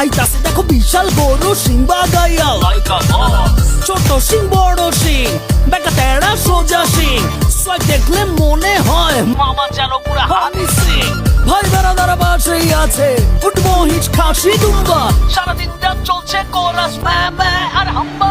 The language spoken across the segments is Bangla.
আইতাছে দেখো বিশাল গরু সিংবা গাইয়া ছোট সিং বড় সিং বেকা তেড়া সোজা সিং। সব দেখলে মনে হয় মামা যেন পুরা হানি সিং। ভাই বেড়াদার বাসেই আছে ফুটবল হিচ খাসি দুম্বা। সারাদিন চলছে কোরাস ম্যা ম্যা আর হাম্বা।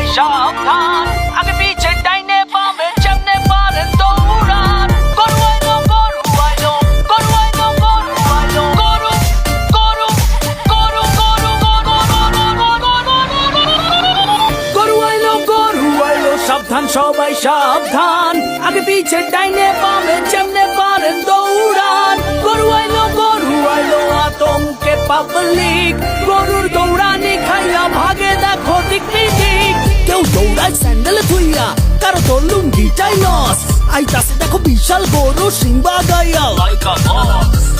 সবাই সাবধান, আগে পিছে ডাইনে বামে যেমনে পারেন দৌড়ান। গরু আইলো গরু আইলো গরু আইলো গরু আইলো গরু গরু গরু গরু। গরু আইলো গরু আইলো সাবধান, সবাই সাবধান। আগে পিছে আতঙ্কে পাবলিক গরুর দৌড়ায় স্যান্ডেল ধুইয়া কারও তোর লুঙ্গিটাই লস আইতাছে দেখো বিশাল গরু সিংবা গাইয়া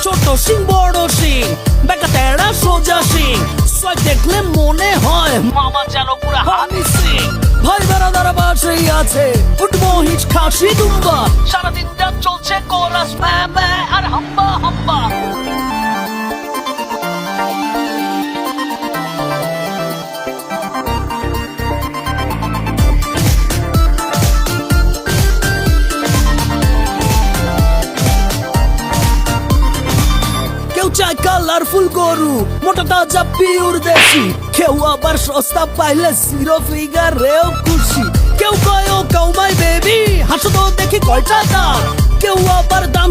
ছোট সিং, বড় সিং বেকা তেড়া সোজা সিং। সোয়াগ দেখলে মনে হয় মামা যেন পুরা হানি সিং। ভাই বেড়াদার বাসেই আছে উঠবো হিচ খাসি, দুম্বা। সারাদিন রাত চলছে কোরাস ম্যা ম্যা আর হাম্বা। চায় কালারফুল গরু, মোটা তাজা পিওর দেশি। কেউ আবার সস্তা পাইলে জিরো ফিগার রেও খুশি। কেউ কয়, ও কাউমাই বেবি, হাসো তো দেখি কয়টা দাম। কেউ আবার দাম